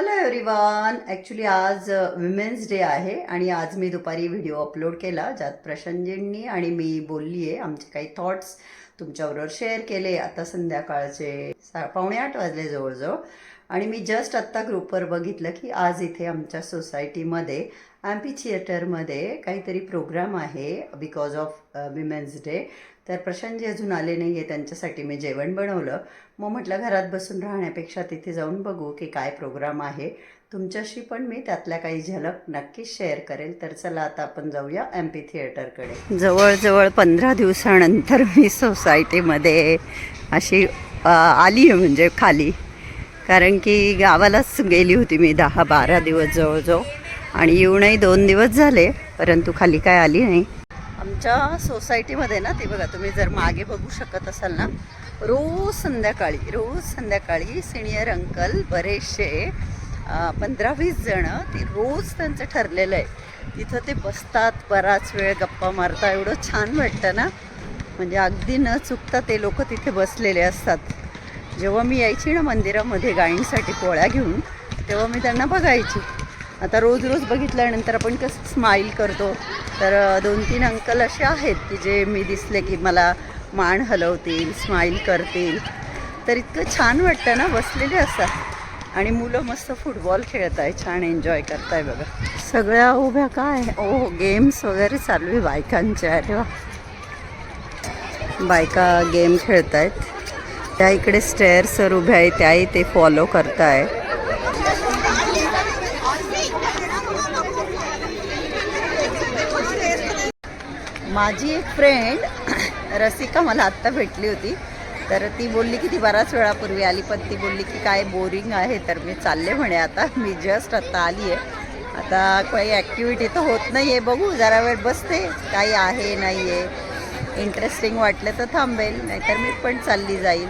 Hello everyone actually आज uh, women's day आहे आणि आज मी दुपारी व्हिडिओ अपलोड केला ज्यात प्रशांजींनी आणि मी बोलली आहे आमचे काही थॉट्स तुमच्याबरोबर शेअर केले. आता संध्याकाळचे सा पावणे आठ वाजले जवळजवळ. आणि मी जस्ट आत्ता ग्रुपवर बघितलं की आज इथे आमच्या सोसायटीमध्ये ॲम्पी थिएटरमध्ये काहीतरी प्रोग्राम आहे बिकॉज ऑफ विमेन्स डे तर प्रशांतजी अजून आले नाही आहे त्यांच्यासाठी मी जेवण बनवलं. मग म्हटलं घरात बसून राहण्यापेक्षा तिथे जाऊन बघू की काय प्रोग्राम आहे. तुमच्याशी पण मी त्यातल्या काही झलक नक्कीच शेअर करेल. तर चला आता आपण जाऊया एम पी थिएटरकडे जवळजवळ पंधरा दिवसानंतर मी सोसायटीमध्ये अशी आली आहे म्हणजे खाली. कारण की गावालाच गेली होती मी दहा बारा दिवस जवळजवळ. आणि येऊनही दोन दिवस झाले परंतु खाली काय आली नाही. आमच्या सोसायटीमध्ये ना ते बघा तुम्ही जर मागे बघू शकत असाल ना रोज संध्याकाळी रोज संध्याकाळी सिनियर अंकल बरेचसे पंधरा वीस जणं ते रोज त्यांचं ठरलेलं आहे. तिथं ते बसतात बराच वेळ गप्पा मारता एवढं छान वाटतं ना. म्हणजे अगदी न चुकता ते लोक तिथे बसलेले असतात. जेव्हा मी यायची ना मंदिरामध्ये गायींसाठी पोळ्या घेऊन तेव्हा मी त्यांना बघायची. आता रोज रोज बघितल्यानंतर आपण कसं स्माईल करतो. तर दोन तीन अंकल असे आहेत की जे मी दिसले की मला मान हलवतील स्माईल करतील. तर इतकं छान वाटतं ना बसलेले असतात. आणि मुलं मस्त फुटबॉल खेळत आहे छान एन्जॉय करताय बघा. सगळ्या उभ्या काय? ओ गेम्स वगैरे चालू आहे बायकांच्या अरे वा. बायका गेम खेळत आहेत त्या इकडे स्टेअर्सवर उभ्या आहेत त्याही ते फॉलो करताय माझी एक फ्रेंड रसिका मला आत्ता भेटली होती. तर ती बोलली की ती बराच वेळापूर्वी आली पण ती बोलली की काय बोरिंग आहे तर मी चालले म्हणे आता. मी जस्ट आत्ता आली आहे आता काही ॲक्टिव्हिटी तर होत नाही आहे बघू जरा वेळ बसते. काही आहे नाही आहे इंटरेस्टिंग वाटलं तर थांबेल नाहीतर मी पण चालली जाईल.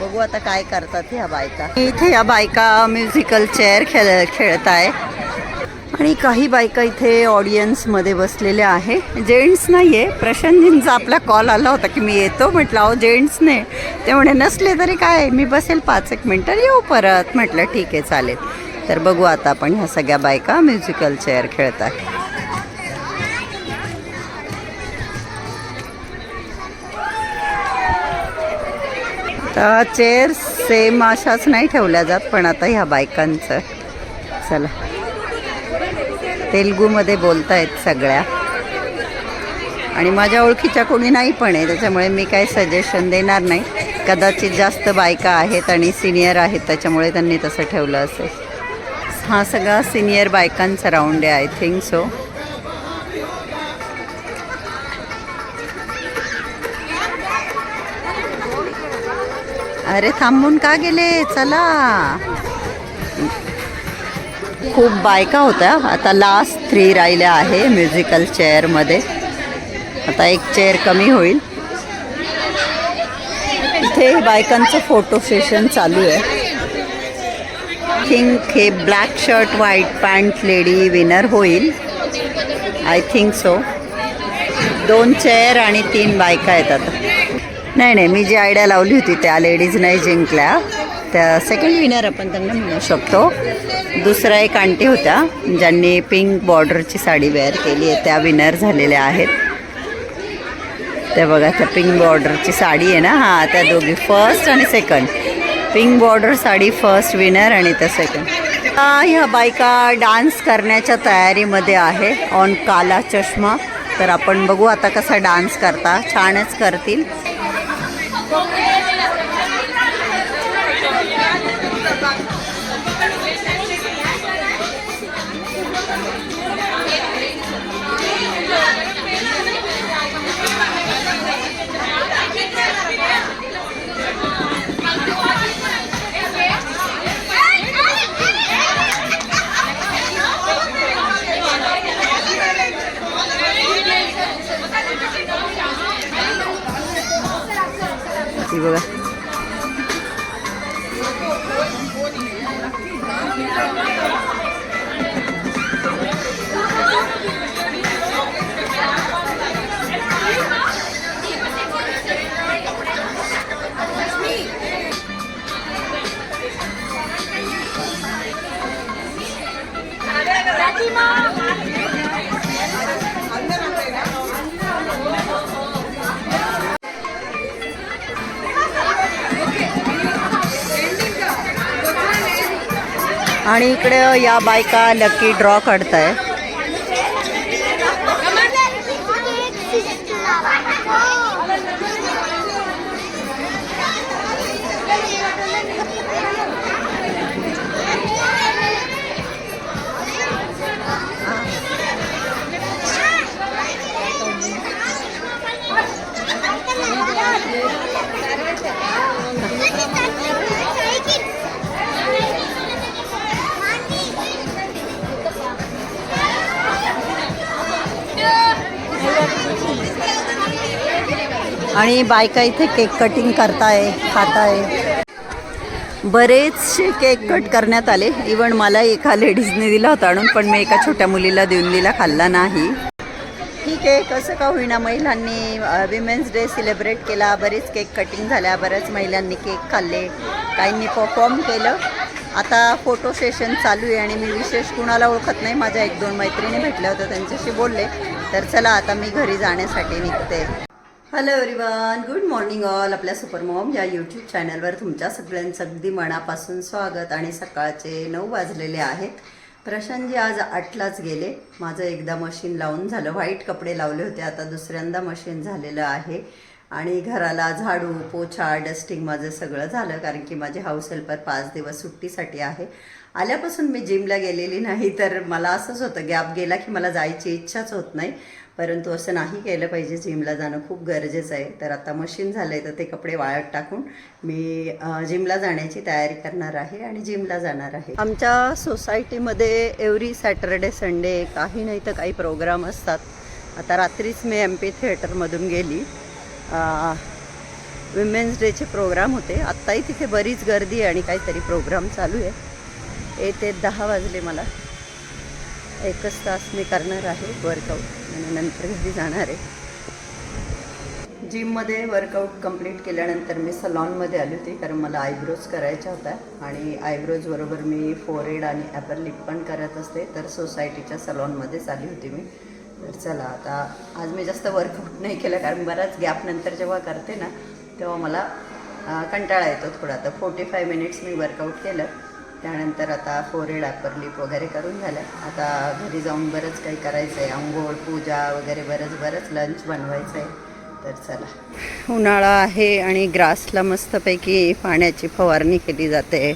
बघू आता काय करतात ह्या बायका. इथे ह्या बायका म्युझिकल चेअर खेळ खेळत आहे आणि काही बायका इथे ऑडियन्समध्ये बसलेल्या आहे. जेंट्स नाही आहे प्रशांतजींचा आपला कॉल आला होता की मी येतो म्हटलं अहो जेंट्स नाही ते म्हणे नसले तरी काय? मी बसेल पाच एक मिनटं येऊ परत. म्हटलं ठीक आहे चालेल. तर बघू आता आपण ह्या सगळ्या बायका म्युझिकल चेअर खेळतात. तर चेअर्स सेम अशाच नाही ठेवल्या जात पण आता ह्या बायकांचं. चला. तेलगूमध्ये बोलतायत सगळ्या. आणि माझ्या ओळखीच्या कोणी नाही पण आहे त्याच्यामुळे मी काही सजेशन देणार नाही. कदाचित जास्त बायका आहेत आणि सिनियर आहेत त्याच्यामुळे त्यांनी तसं ठेवलं असेल. हा सगळा सिनियर बायकांचा राऊंड आहे आय थिंक सो अरे थांबून का गेले? चला. खूप बायका होत्या. आता लास्ट थ्री राहिल्या आहे म्युझिकल चेअरमध्ये आता एक चेअर कमी होईल. इथे बायकांचं फोटो सेशन चालू आहे. थिंक हे black shirt white pant lady winner होईल. आय थिंक सो दोन चेअर आणि तीन बायका आहेत आता. नाही नाही मी जी आयडिया लावली होती त्या लेडीज नाही जिंकल्या. त्या सेकंड विनर आपण त्यांना म्हणू शकतो. दुसरा एक आंटी होत्या ज्यांनी पिंक बॉर्डरची साडी वेअर केली आहे. त्या विनर झालेल्या आहेत. त्या बघा त्या पिंक बॉर्डरची साडी आहे ना? हां त्या दोघी फर्स्ट आणि second pink border sari first winner आणि त्या सेकंड ह्या बायका डान्स करण्याच्या तयारीमध्ये आहे ऑन काला चष्मा. तर आपण बघू आता कसा डान्स करता. छानच करतील. ती बघा आणि इकडे या बायका लकी ड्रॉ काढताय आणि बायका इथे केक कटिंग करताय खाताय. बरेचसे केक कट करण्यात आले. इवन मला एका लेडीजने दिला होता आणून पण मी एका छोट्या मुलीला देऊन दिला खाल्ला नाही. ठीक आहे कसं का होईना महिलांनी विमेन्स डे सेलिब्रेट केला. बरेच केक कटिंग झाल्या बऱ्याच महिलांनी केक खाल्ले. काहींनी परफॉर्म केलं. आता फोटो सेशन चालू आहे आणि मी विशेष कुणाला ओळखत नाही. माझ्या एक दोन मैत्रिणी भेटल्या होत्या त्यांच्याशी बोलले. तर चला आता मी घरी जाण्यासाठी निघते. Hello everyone good morning all आपल्या सुपरमॉम या यूट्यूब चॅनलवर तुमच्या सगळ्यांचं अगदी मनापासून स्वागत आणि सकाळचे नऊ वाजलेले आहेत. प्रशांतजी आज आठलाच गेले. माझं एकदा मशीन लावून झालं. व्हाईट कपडे लावले होते. आता दुसऱ्यांदा मशीन झालेलं आहे. आणि घराला झाडू पोछा डस्टिंग माझं सगळं झालं कारण की माझे हाऊस हेल्पर पाच दिवस सुट्टीसाठी आहे. आल्यापासून मी जिमला गेलेली नाही. तर मला असंच होतं. गॅप गेला की मला जायची इच्छाच होत नाही. परंतु असं नाही केलं पाहिजे जिमला जाणं. खूप गरजेचं आहे. तर आता मशीन झालं आहे तर ते कपडे वाळत टाकून मी जिमला जाण्याची तयारी करणार आहे आणि जिमला जाणार आहे. आमच्या सोसायटीमध्ये एव्हरी सॅटरडे संडे काही नाही तर काही प्रोग्राम असतात. आता रात्रीच मी एम पी थिएटरमधून गेली. विमेन्स डेचे प्रोग्राम होते. आत्ताही तिथे बरीच गर्दी आहे आणि काहीतरी प्रोग्राम चालू आहे. येते दहा वाजले मला. एकच तास मी करणार आहे वर्कआउट आणि नंतर घरी जाणार आहे. जिममध्ये वर्कआउट कंप्लीट केल्यानंतर मी सलॉनमध्ये आली होती कारण मला आयब्रोज करायच्या होत्या. आणि आयब्रोजबरोबर मी फोरहेड आणि ॲपर लिप पण करत असते तर सोसायटीच्या सलॉनमध्येच आली होती मी. तर चला आता आज मी जास्त वर्कआउट नाही केलं कारण बराच गॅप नंतर जेव्हा करते ना तेव्हा मला कंटाळा येतो थोडा. तर फोर्टी फाय मिनिट्स मी वर्कआउट केलं. त्यानंतर आता फोरेड ॲपर लिप वगैरे करून झालं आता घरी जाऊन बरंच काही करायचं आहे आंघोळ पूजा वगैरे बरंच बरंच लंच बनवायचं आहे तर चला. उन्हाळा आहे आणि ग्रासला मस्तपैकी पाण्याची फवारणी केली जाते.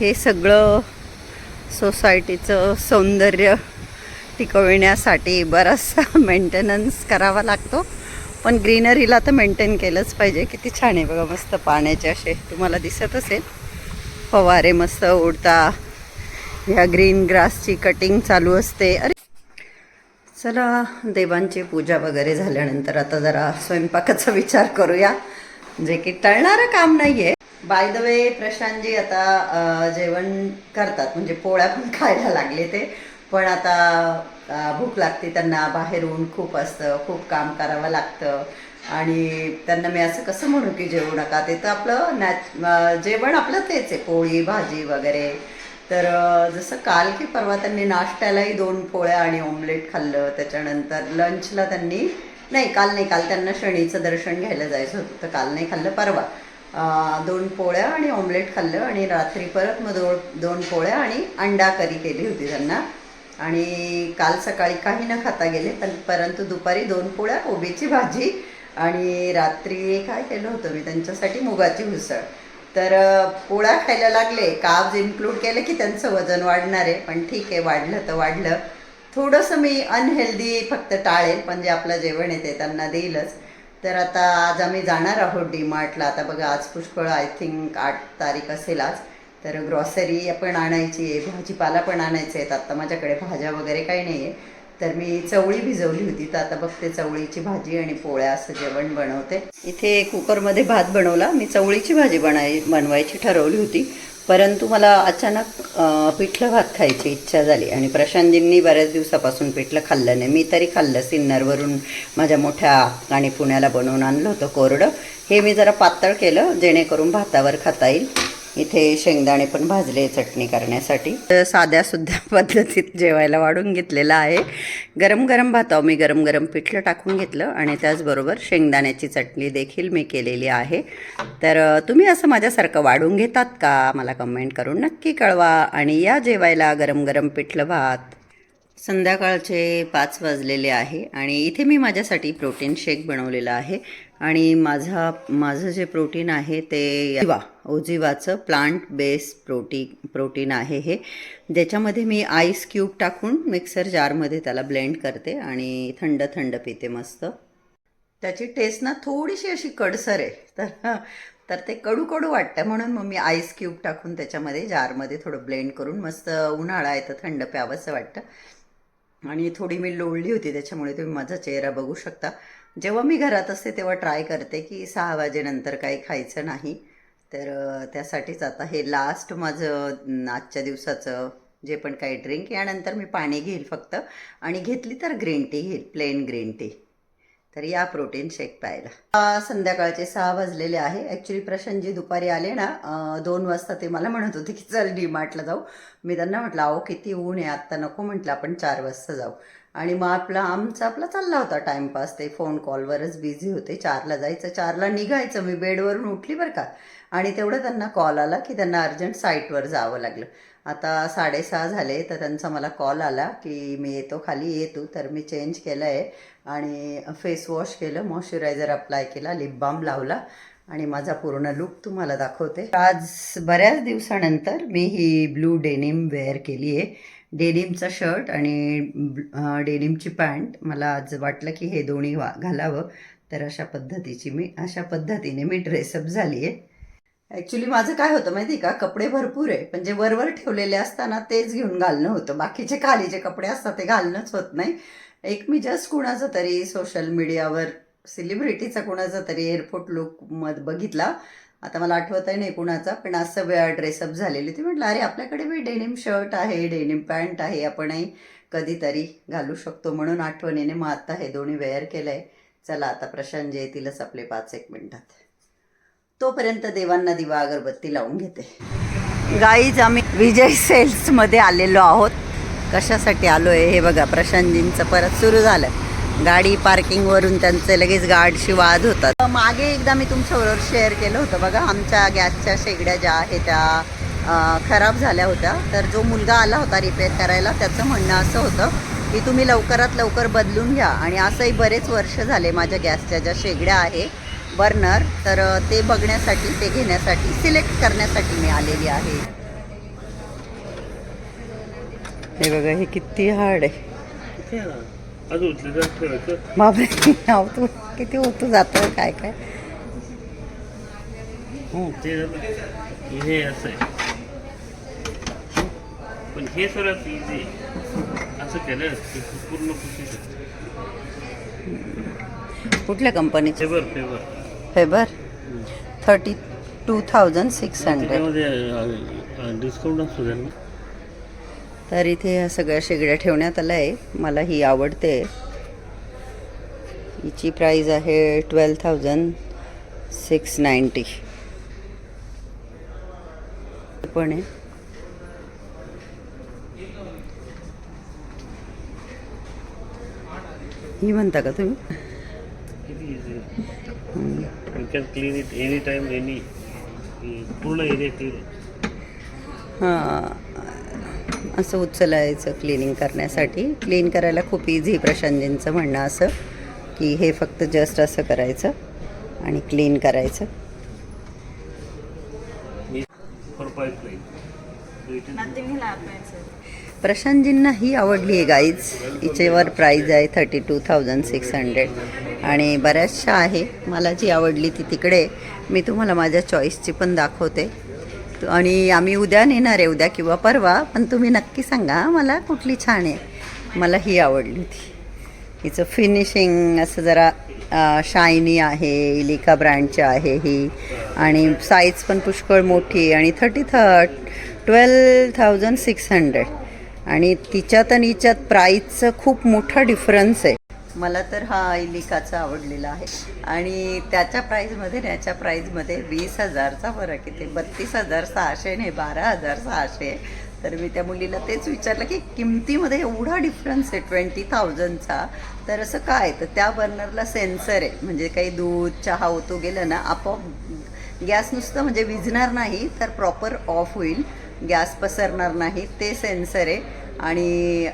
हे सगळं सोसायटीचं सौंदर्य टिकविण्यासाठी बराचसा मेंटेनन्स करावा लागतो. पण ग्रीनरीला तर मेंटेन केलंच पाहिजे. किती छान आहे बघा मस्त पाण्याचे असे. तुम्हाला दिसत असेल. फवारे मस्त उडता. ह्या ग्रीन ग्रासची कटिंग चालू असते. अरे! चला देवांची पूजा वगैरे झाल्यानंतर आता जरा स्वयंपाकाचा विचार करूया. जे की टळणारं काम नाही आहे बाय द वे प्रशांतजी आता जेवण करतात. म्हणजे पोळ्या पण खायला लागले ते. पण आता भूक लागते त्यांना. बाहेरून खूप असतं. खूप काम करावं लागतं. आणि त्यांना मी असं कसं म्हणू की जेवू नका ते तर आपलं नॅच जेवण आपलं तेच आहे पोळी भाजी वगैरे. तर जसं काल की परवा त्यांनी नाश्त्यालाही दोन पोळ्या आणि ऑमलेट खाल्लं त्याच्यानंतर लंचला त्यांनी नाही काल नाही काल त्यांना शनीचं दर्शन घ्यायला जायचं होतं तर काल नाही खाल्लं परवा. दोन पोळ्या आणि ऑमलेट खाल्लं आणि रात्री परत मग दोन दोन पोळ्या आणि अंडा करी केली होती त्यांना. आणि काल सकाळी काही न खाता गेले पण परंतु दुपारी दोन पोळ्या कोबीची भाजी आणि रात्री काय केलं होतं मी? त्यांच्यासाठी मुगाची उसळ. तर पोळा खायला लागले. काब्ज इन्क्लूड केलं की त्यांचं वजन वाढणार. आहे पण ठीक आहे वाढलं तर वाढलं. थोडंसं मी अनहेल्दी फक्त टाळेल पण जे आपलं जेवण आहे ते त्यांना देईलच. तर आता आज आम्ही जाणार आहोत डी मार्टला आता बघा आज पुष्कळ आय थिंक आठ तारीख असेल आज. तर ग्रॉसरी पण आणायची आहे भाजीपाला पण आणायचे आहेत. आता माझ्याकडे भाज्या वगैरे काही नाही आहे तर मी चवळी भिजवली होती. तर आता बघते चवळीची भाजी आणि पोळ्या असं जेवण बनवते. इथे कुकरमध्ये भात बनवला. मी चवळीची भाजी बनाय बनवायची ठरवली होती. परंतु मला अचानक पिठलं भात खायची इच्छा झाली आणि प्रशांतजींनी बऱ्याच दिवसापासून पिठलं खाल्लं नाही. मी तरी खाल्लं. सिन्नरवरून माझ्या मोठ्या आणि पुण्याला बनवून आणलं होतं कोरडं. हे मी जरा पातळ केलं जेणेकरून भातावर खाता येईल. इथे शेंगदाणे पण भाजले चटणी करण्यासाठी. तर साध्या सुद्धा पद्धतीत जेवायला वाढून घेतलेलं आहे. गरम गरम भाताव मी गरम गरम पिठलं टाकून घेतलं आणि त्याचबरोबर शेंगदाण्याची चटणी देखील मी केलेली आहे. तर तुम्ही असं माझ्यासारखं वाढून घेतात का? मला कमेंट करून नक्की कळवा. आणि या जेवायला गरम गरम पिठलं भात संध्याकाळचे पाच वाजलेले आहे आणि इथे मी माझ्यासाठी प्रोटीन शेक बनवलेला आहे. आणि माझा माझं जे प्रोटीन आहे ते ओजिवा ओजिवाचं प्लांट बेस प्रोटी प्रोटीन आहे हे. ज्याच्यामध्ये मी आईस क्यूब टाकून मिक्सर जारमध्ये त्याला ब्लेंड करते आणि थंड थंड पिते मस्त. त्याची टेस्ट ना थोडीशी अशी कडसर आहे. तर तर ते कडू कडू वाटतं म्हणून मग मी आईस क्यूब टाकून त्याच्यामध्ये जारमध्ये थोडं ब्लेंड करून मस्त उन्हाळा आहे तर थंड प्यावंसं वाटतं. आणि थोडी मी लोळली होती त्याच्यामुळे तुम्ही माझा चेहरा बघू शकता. जेव्हा मी घरात असते तेव्हा ट्राय करते की सहा वाजेनंतर काही खायचं नाही. तर त्यासाठीच आता हे लास्ट माझं आजच्या दिवसाचं जे पण काही ड्रिंक यानंतर मी पाणी घेईल फक्त. आणि घेतली तर ग्रीन टी घेईल प्लेन ग्रीन टी तर या प्रोटीन शेक प्यायला. संध्याकाळचे सहा वाजलेले आहे. ॲक्च्युली प्रशांतजी दुपारी आले ना दोन वाजता ते मला म्हणत होते की चल डी मार्टला जाऊ. मी त्यांना म्हटलं अहो किती ऊन आहे आत्ता नको म्हटलं आपण चार वाजता जाऊ. आणि मग आपला आमचा आपला चालला होता टाईमपास ते फोन कॉलवरच बिझी होते. चारला जायचं चारला निघायचं. मी बेडवरून उठली बरं का. आणि तेवढं त्यांना कॉल आला की त्यांना अर्जंट साईटवर जावं लागलं. आता साडेसहा झाले तर त्यांचा मला कॉल आला की मी येतो खाली येतो तर मी चेंज केलं आहे आणि फेस वॉश केलं मॉइश्चरायझर अप्लाय केला लिप बाम लावला आणि माझा पूर्ण लुक तुम्हाला दाखवते. आज बऱ्याच दिवसानंतर मी ही ब्लू डेनिम वेअर केली आहे डेनिमचा शर्ट आणि डेनिमची पॅन्ट. मला आज वाटलं की हे दोन्ही वा घालावं. तर अशा पद्धतीची मी अशा पद्धतीने मी ड्रेसअप झाली आहे ॲक्च्युली माझं काय होतं माहिती आहे का? कपडे भरपूर आहे. पण जे वरवर ठेवलेले असताना तेच घेऊन घालणं होतं. बाकीचे खाली जे कपडे असतात ते घालणंच होत नाही. एक मी जस्ट कुणाचं तरी सोशल मीडियावर सेलिब्रिटीचा कुणाचा तरी एअरपोर्ट लुक मध बघितला. आता मला आठवतही नाही कुणाचा पण असं वेळा ड्रेसअप झालेली. होती म्हटलं अरे आपल्याकडे मी डेनिम शर्ट आहे डेनिम पॅन्ट आहे आपणही कधीतरी घालू शकतो. म्हणून आठवणीने मग आता हे दोन्ही वेअर केलं आहे चला आता प्रशांत जे येतीलच आपले पाच एक मिनटात. तोपर्यंत देवांना दिवा अगरबत्ती लावून घेते. गाईज आम्ही विजय सेल्समध्ये आलेलो आहोत. कशासाठी आलो आहे हे बघा प्रशांतजींचं परत सुरू झालं. गाडी पार्किंगवरून त्यांचे लगेच गाडशी वाद होतात. मागे एकदा मी तुमच्याबरोबर शेअर केलं होतं. बघा आमच्या गॅसच्या शेगड्या ज्या आहेत त्या खराब झाल्या होत्या. तर जो मुलगा आला होता रिपेअर करायला त्याचं म्हणणं असं होतं की तुम्ही लवकरात लवकर बदलून घ्या. आणि असंही बरेच वर्ष झाले माझ्या गॅसच्या ज्या शेगड्या आहे बर्नर तर ते बघण्यासाठी ते घेण्यासाठी सिलेक्ट करण्यासाठी मी आलेली आहे. हे बघा हे किती हार्ड आहे. अजून उचलून ठेवायचं बापरे तू किती होतो जातं काय काय? हो ते. हे असं आहे. पण हे सर्वात इझी असं केलं की पूर्ण शकतो कुठल्या कंपनीचे? Faber Faber Faber? Thirty two thousand six hundred त्याच्यामध्ये डिस्काउंट असतो त्यांना. तर इथे ह्या सगळ्या शेगड्या ठेवण्यात आल्या आहे मला ही आवडते. हिची प्राईज आहे ट्वेल्व थाउजंड सिक्स नाईंटी पण आहे. ही म्हणता का तुम्ही? Clean it any time any पूर्ण एरिया क्लीन हां. असं उचलायचं क्लिनिंग करण्यासाठी. क्लीन करायला खूप इझी प्रशांतजींचं म्हणणं असं की हे फक्त जस्ट असं करायचं आणि क्लीन करायचं. प्रशांतजींना ही आवडली आहे गाईज हिच्यावर प्राईज आहे thirty two thousand six hundred आणि बऱ्याचशा आहे मला जी आवडली ती तिकडे. मी तुम्हाला माझ्या चॉईसची पण दाखवते. आणि आम्ही उद्या नेणार आहे उद्या किंवा परवा पण तुम्ही नक्की सांगा मला कुठली छान आहे. मला ही आवडली होती. हिचं फिनिशिंग असं जरा शायनी आहे इलिका ब्रँडची आहे ही. आणि साईज पण पुष्कळ मोठी आणि थर्टी थ ट्वेल्व थाउजंड सिक्स हंड्रेड आणि तिच्यात आणि हिच्यात प्राईजचं खूप मोठा डिफरन्स आहे. मला तर हा इलिकाचा आवडलेला आहे. आणि त्याच्या प्राईजमध्ये याच्या प्राईजमध्ये वीस हजारचा फरक येते बत्तीस हजार सहाशे नाही बारा हजार सहाशे आहे. तर मी त्या मुलीला तेच विचारलं की किमतीमध्ये एवढा डिफरन्स आहे ट्वेंटी थाउजंडचा तर असं काय? तर त्या बर्नरला सेन्सर आहे. म्हणजे काही दूध चहा होतो गेलं ना आपोआप गॅस नुसतं म्हणजे विझणार नाही तर प्रॉपर ऑफ होईल. गॅस पसरणार नाही. ते सेन्सर आहे. आणि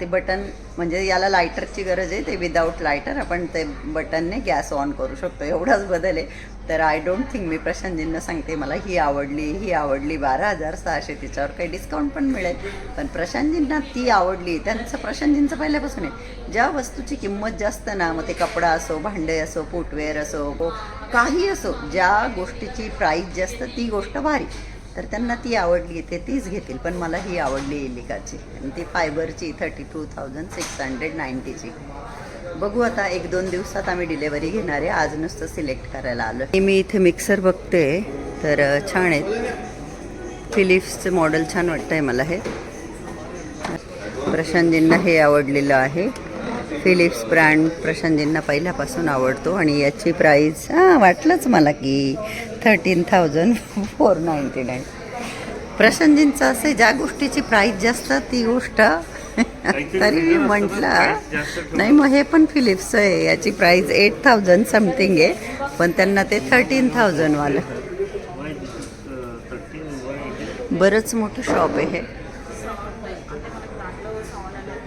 ते बटन म्हणजे याला लायटरची गरज आहे ते विदाऊट लायटर आपण ते बटनने गॅस ऑन करू शकतो एवढाच बदल आहे. तर आय डोंट थिंक मी प्रशांतजींना सांगते मला ही आवडली ही आवडली बारा हजार सहाशे तिच्यावर काही डिस्काउंट पण मिळेल. पण प्रशांतजींना ती आवडली त्यांचं प्रशांतजींचं पहिल्यापासून आहे. ज्या वस्तूची किंमत जास्त ना मग ते कपडा असो भांडे असो फुटवेअर असो काही असो ज्या गोष्टीची प्राईस जास्त ती गोष्ट भारी. तर त्यांना ती आवडली ते तीच घेतील पण मला ही आवडली एलिकाची आणि ती फायबरची thirty two thousand six hundred नाईन्टीची बघू आता एक दोन दिवसात आम्ही डिलेवरी घेणार आहे आज नुसतं सिलेक्ट करायला आलो मी इथे मिक्सर बघते तर छान आहेत. फिलिप्सचं मॉडेल छान वाटतं आहे मला हे. प्रशांतजींना हे आवडलेलं आहे. फिलिप्स ब्रँड प्रशांतजींना पहिल्यापासून आवडतो आणि याची प्राईस हां वाटलंच मला की thirteen thousand four ninety nine प्रशांतजींचं असं ज्या गोष्टीची प्राईस जास्त ती गोष्ट तरी मी म्हटलं नाही मग हे पण फिलिप्सचं आहे याची प्राईस एट थाउजंड समथिंग आहे पण त्यांना ते थर्टीन थाउजंडवालं uh, 13 and why it is बरंच मोठं शॉप आहे हे.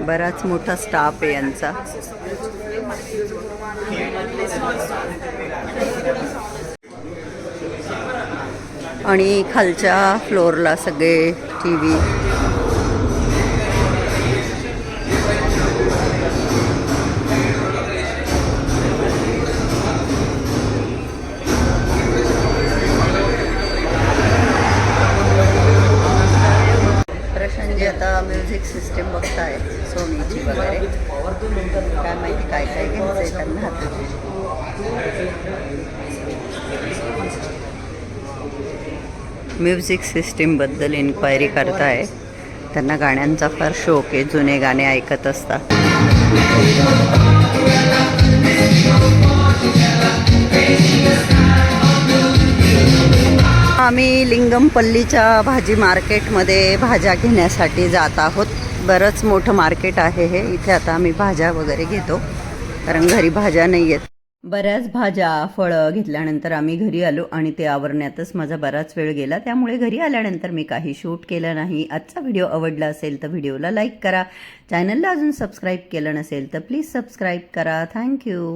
बराच मोठा स्टाफ आहे यांचा. आणि खालच्या फ्लोअरला सगळे टी व्ही आता म्युझिक सिस्टीम बघताय सोनीची वगैरे. काय माहिती काय काय घ्यायचं आहे त्यांना म्युझिक सिस्टीमबद्दल इन्क्वायरी करताय. त्यांना गाण्यांचा फार शौक आहे जुने गाणे ऐकत असतात. आम्ही लिंगमपल्लीच्या भाजी मार्केटमध्ये भाज्या घेण्यासाठी जात आहोत. बरंच मोठं मार्केट आहे हे. इथे आता आम्ही भाज्या वगैरे घेतो. कारण घरी भाज्या नाही आहेत. बऱ्याच भाज्या फळं घेतल्यानंतर आम्ही घरी आलो आणि ते आवरण्यातच माझा बराच वेळ गेला. त्यामुळे घरी आल्यानंतर मी काही शूट केलं नाही. आजचा व्हिडिओ आवडला असेल तर व्हिडिओला लाईक करा. चॅनलला अजून सबस्क्राईब केलं नसेल तर प्लीज सबस्क्राईब करा. थँक्यू.